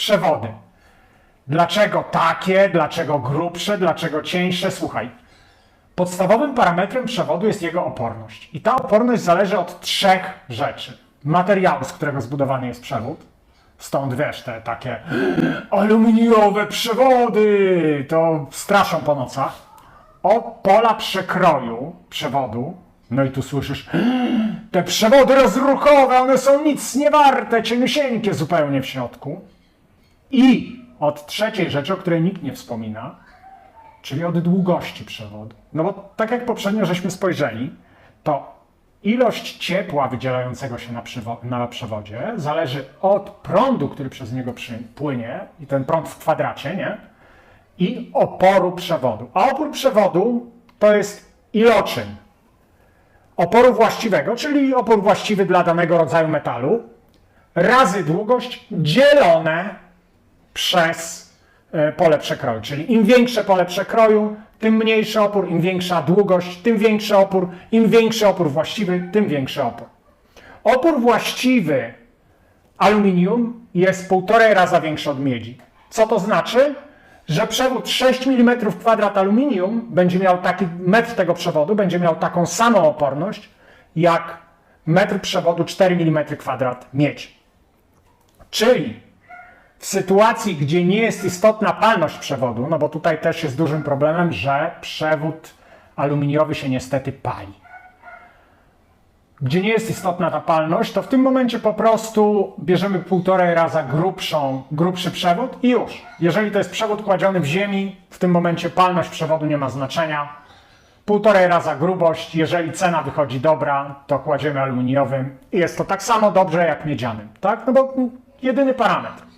przewody. Dlaczego takie, dlaczego grubsze, dlaczego cieńsze? Słuchaj, podstawowym parametrem przewodu jest jego oporność. I ta oporność zależy od trzech rzeczy. Materiału, z którego zbudowany jest przewód. Stąd wiesz, te takie aluminiowe przewody, to straszą po nocach. Od pola przekroju przewodu, no i tu słyszysz, te przewody rozruchowe, one są nic nie warte, cieniusieńkie zupełnie w środku. I od trzeciej rzeczy, o której nikt nie wspomina, czyli od długości przewodu. No bo tak jak poprzednio żeśmy spojrzeli, to ilość ciepła wydzielającego się na, na przewodzie zależy od prądu, który przez niego płynie, i ten prąd w kwadracie, nie? I oporu przewodu. A opór przewodu to jest iloczyn oporu właściwego, czyli opór właściwy dla danego rodzaju metalu, razy długość dzielone przez e, pole przekroju. Czyli im większe pole przekroju, tym mniejszy opór, im większa długość, tym większy opór, im większy opór właściwy, tym większy opór. Opór właściwy aluminium jest półtorej raza większy od miedzi. Co to znaczy? Że przewód 6 mm kwadrat aluminium będzie miał taki, metr tego przewodu będzie miał taką samą oporność jak metr przewodu 4 mm kwadrat miedzi. Czyli w sytuacji, gdzie nie jest istotna palność przewodu, no bo tutaj też jest dużym problemem, że przewód aluminiowy się niestety pali. Gdzie nie jest istotna ta palność, to w tym momencie po prostu bierzemy półtorej raza grubszą, grubszy przewód i już. Jeżeli to jest przewód kładziony w ziemi, w tym momencie palność przewodu nie ma znaczenia. Półtorej raza grubość, jeżeli cena wychodzi dobra, to kładziemy aluminiowym i jest to tak samo dobrze jak miedzianym, tak? No bo jedyny parametr.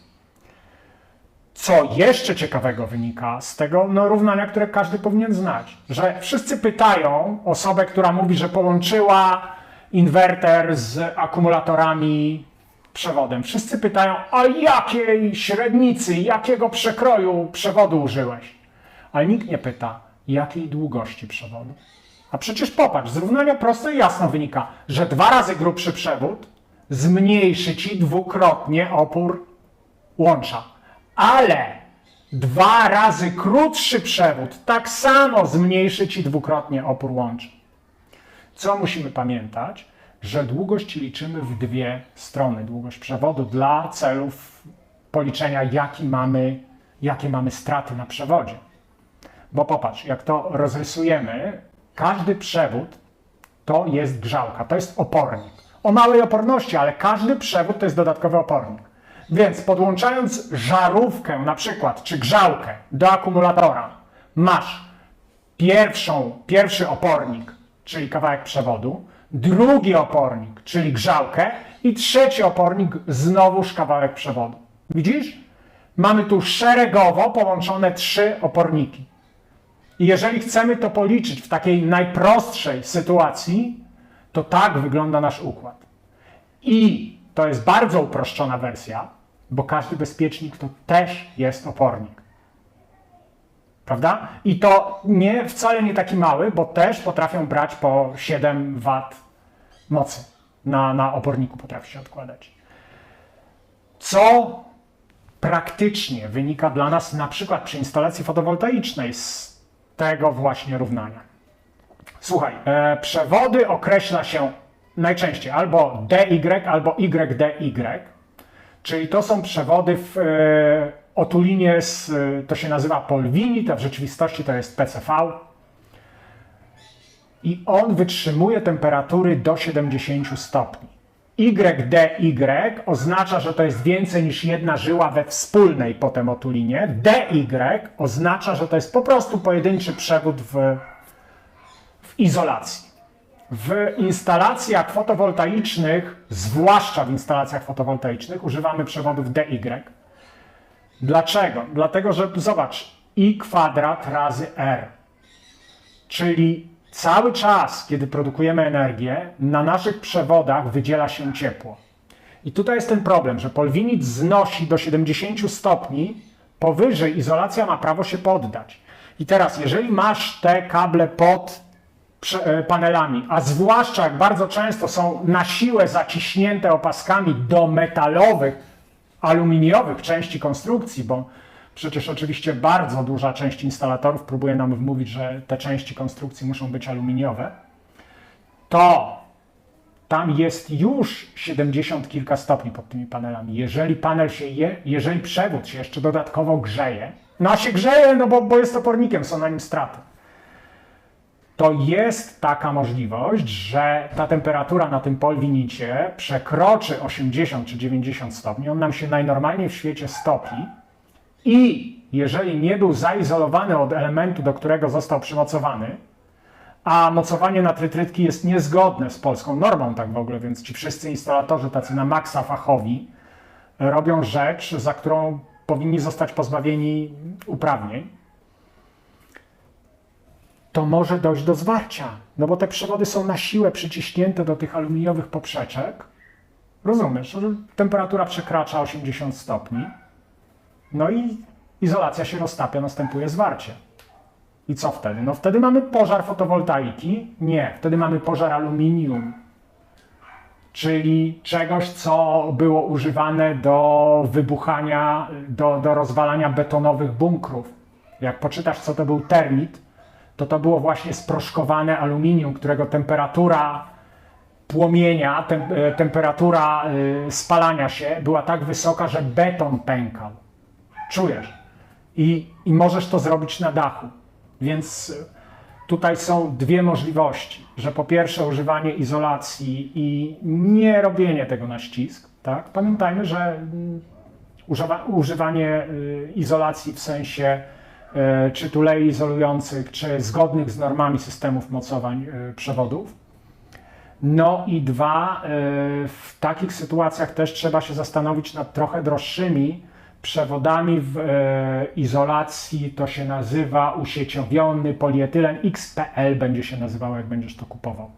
Co jeszcze ciekawego wynika z tego no, równania, które każdy powinien znać, że wszyscy pytają osobę, która mówi, że połączyła inwerter z akumulatorami przewodem. Wszyscy pytają, a jakiej średnicy, jakiego przekroju przewodu użyłeś? Ale nikt nie pyta, jakiej długości przewodu. A przecież popatrz, z równania prosto i jasno wynika, że dwa razy grubszy przewód zmniejszy ci dwukrotnie opór łącza. Ale dwa razy krótszy przewód tak samo zmniejszy ci dwukrotnie opór łącza. Co musimy pamiętać? Że długość liczymy w dwie strony. Długość przewodu dla celów policzenia, jaki mamy, jakie mamy straty na przewodzie. Bo popatrz, jak to rozrysujemy, każdy przewód to jest grzałka, to jest opornik. O małej oporności, ale każdy przewód to jest dodatkowy opornik. Więc podłączając żarówkę na przykład, czy grzałkę do akumulatora, masz pierwszą, pierwszy opornik, czyli kawałek przewodu, drugi opornik, czyli grzałkę i trzeci opornik, znowuż kawałek przewodu. Widzisz? Mamy tu szeregowo połączone trzy oporniki. I jeżeli chcemy to policzyć w takiej najprostszej sytuacji, to tak wygląda nasz układ. I to jest bardzo uproszczona wersja, bo każdy bezpiecznik to też jest opornik. Prawda? I to nie wcale nie taki mały, bo też potrafią brać po 7 W mocy. Na, na oporniku potrafi się odkładać. Co praktycznie wynika dla nas na przykład przy instalacji fotowoltaicznej z tego właśnie równania? Słuchaj, e, przewody określa się najczęściej albo DY, albo YDY, czyli to są przewody w e, otulinie, z, e, to się nazywa polwinit, a w rzeczywistości to jest PCV. I on wytrzymuje temperatury do 70 stopni. YDY oznacza, że to jest więcej niż jedna żyła we wspólnej potem otulinie. DY oznacza, że to jest po prostu pojedynczy przewód w, w izolacji. W instalacjach fotowoltaicznych, zwłaszcza w instalacjach fotowoltaicznych, używamy przewodów DY. Dlaczego? Dlatego, że zobacz, i kwadrat razy R. Czyli cały czas, kiedy produkujemy energię, na naszych przewodach wydziela się ciepło. I tutaj jest ten problem, że polwinit znosi do 70 stopni, powyżej izolacja ma prawo się poddać. I teraz, jeżeli masz te kable pod panelami, a zwłaszcza jak bardzo często są na siłę zaciśnięte opaskami do metalowych aluminiowych części konstrukcji, bo przecież oczywiście bardzo duża część instalatorów próbuje nam wmówić, że te części konstrukcji muszą być aluminiowe, to tam jest już 70 kilka stopni pod tymi panelami. Jeżeli panel się je, jeżeli przewód się jeszcze dodatkowo grzeje, no a się grzeje, no bo, bo jest opornikiem, są na nim straty to jest taka możliwość, że ta temperatura na tym polwinicie przekroczy 80 czy 90 stopni. On nam się najnormalniej w świecie stopi i jeżeli nie był zaizolowany od elementu, do którego został przymocowany, a mocowanie na trytrytki jest niezgodne z polską normą tak w ogóle, więc ci wszyscy instalatorzy tacy na maksa fachowi robią rzecz, za którą powinni zostać pozbawieni uprawnień to może dojść do zwarcia. No bo te przewody są na siłę przyciśnięte do tych aluminiowych poprzeczek. Rozumiesz, że temperatura przekracza 80 stopni. No i izolacja się roztapia, następuje zwarcie. I co wtedy? No wtedy mamy pożar fotowoltaiki? Nie, wtedy mamy pożar aluminium. Czyli czegoś, co było używane do wybuchania, do, do rozwalania betonowych bunkrów. Jak poczytasz, co to był termit, to to było właśnie sproszkowane aluminium, którego temperatura płomienia, tem, e, temperatura y, spalania się była tak wysoka, że beton pękał. Czujesz? I, I możesz to zrobić na dachu. Więc tutaj są dwie możliwości, że po pierwsze używanie izolacji i nie robienie tego na ścisk. Tak? Pamiętajmy, że mm, używa, używanie y, izolacji w sensie E, czy tulei izolujących, czy zgodnych z normami systemów mocowań e, przewodów. No i dwa, e, w takich sytuacjach też trzeba się zastanowić nad trochę droższymi przewodami w izolacji. To się nazywa usieciowiony polietylen XPL będzie się nazywało, jak będziesz to kupował.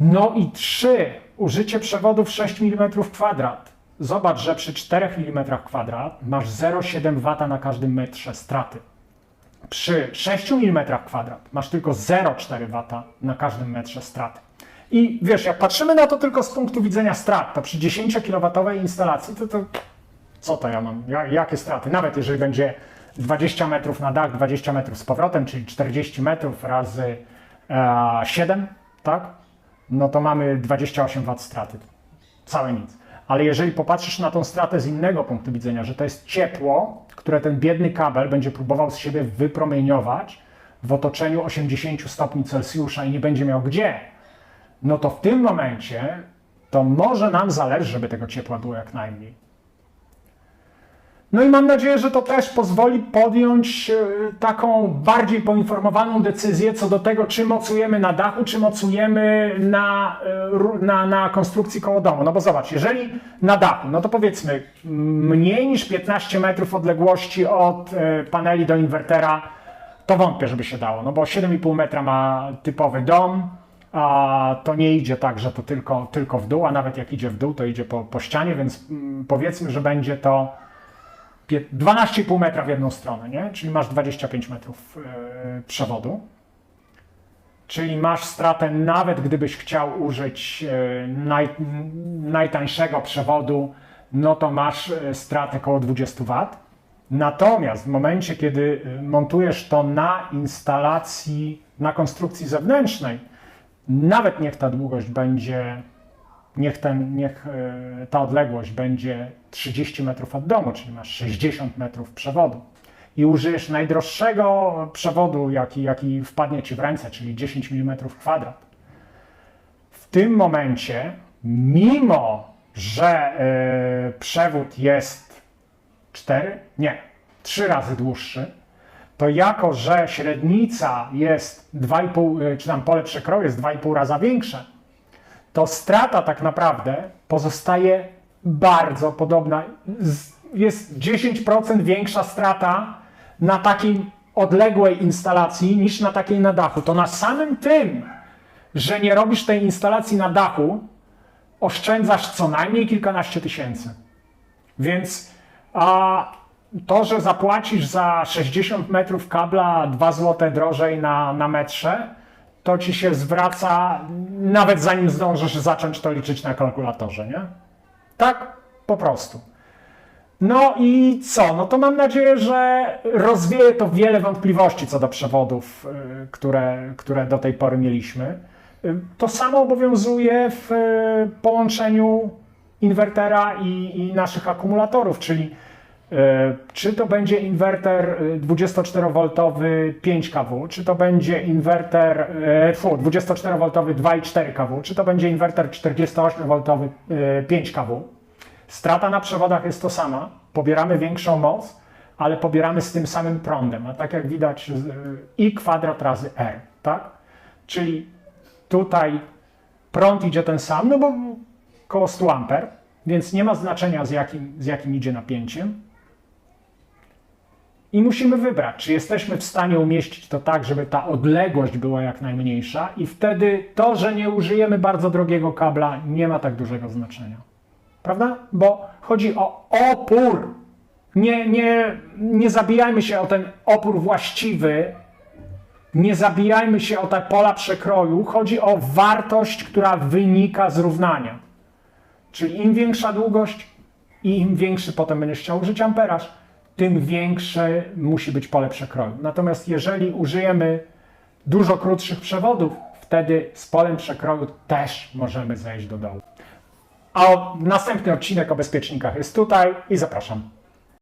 No i trzy, użycie przewodów 6 mm kwadrat. Zobacz, że przy 4 mm kwadrat masz 0,7 W na każdym metrze straty. Przy 6 mm kwadrat masz tylko 0,4 W na każdym metrze straty. I wiesz, jak patrzymy na to tylko z punktu widzenia strat, to przy 10 kW instalacji, to, to co to ja mam? Jakie straty? Nawet jeżeli będzie 20 metrów na dach, 20 metrów z powrotem, czyli 40 metrów razy e, 7, tak? No to mamy 28 W straty. Całe nic. Ale jeżeli popatrzysz na tą stratę z innego punktu widzenia, że to jest ciepło, które ten biedny kabel będzie próbował z siebie wypromieniować w otoczeniu 80 stopni Celsjusza i nie będzie miał gdzie, no to w tym momencie to może nam zależy, żeby tego ciepła było jak najmniej. No i mam nadzieję, że to też pozwoli podjąć e, taką bardziej poinformowaną decyzję co do tego, czy mocujemy na dachu, czy mocujemy na, e, na, na konstrukcji koło domu. No bo zobacz, jeżeli na dachu, no to powiedzmy mniej niż 15 metrów odległości od e, paneli do inwertera, to wątpię, żeby się dało, no bo 7,5 metra ma typowy dom, a to nie idzie tak, że to tylko, tylko w dół, a nawet jak idzie w dół, to idzie po, po ścianie, więc mm, powiedzmy, że będzie to 12,5 metra w jedną stronę, nie? czyli masz 25 metrów yy, przewodu. Czyli masz stratę, nawet gdybyś chciał użyć yy, naj, najtańszego przewodu, no to masz yy, stratę około 20 W. Natomiast w momencie, kiedy montujesz to na instalacji, na konstrukcji zewnętrznej, nawet niech ta długość będzie niech, ten, niech e, ta odległość będzie 30 metrów od domu, czyli masz 60 metrów przewodu i użyjesz najdroższego przewodu, jaki, jaki wpadnie ci w ręce, czyli 10 mm kwadrat. W tym momencie, mimo że y, przewód jest 4, nie, 3 razy dłuższy, to jako, że średnica jest 2,5, czy tam pole przekroju jest 2,5 raza większe, to strata tak naprawdę pozostaje bardzo podobna. Jest 10% większa strata na takiej odległej instalacji niż na takiej na dachu. To na samym tym, że nie robisz tej instalacji na dachu, oszczędzasz co najmniej kilkanaście tysięcy. Więc a to, że zapłacisz za 60 metrów kabla 2 zł drożej na, na metrze, to ci się zwraca, nawet zanim zdążysz zacząć to liczyć na kalkulatorze, nie? Tak, Po prostu. No i co? No to mam nadzieję, że rozwieje to wiele wątpliwości co do przewodów, y, które, które do tej pory mieliśmy. Y, To samo obowiązuje w y, połączeniu inwertera i, i naszych akumulatorów, czyli czy to będzie inwerter y, 24V 5 kW, czy to będzie inwerter y, fu, 24V 2,4 kW, czy to będzie inwerter 48V 5 kW. Strata na przewodach jest to sama. Pobieramy większą moc, ale pobieramy z tym samym prądem. A tak jak widać, i kwadrat razy R, tak? Czyli tutaj prąd idzie ten sam, no bo koło 100 amper, więc nie ma znaczenia z jakim, z jakim idzie napięciem. I musimy wybrać, czy jesteśmy w stanie umieścić to tak, żeby ta odległość była jak najmniejsza, i wtedy to, że nie użyjemy bardzo drogiego kabla, nie ma tak dużego znaczenia. Prawda? Bo chodzi o opór. Nie, nie, nie zabijajmy się o ten opór właściwy, nie zabijajmy się o te pola przekroju. Chodzi o wartość, która wynika z równania. Czyli im większa długość im większy potem będziesz chciał użyć amperaż, tym większe musi być pole przekroju. Natomiast jeżeli użyjemy dużo krótszych przewodów, wtedy z polem przekroju też możemy zejść do dołu. A następny odcinek o bezpiecznikach jest tutaj i zapraszam.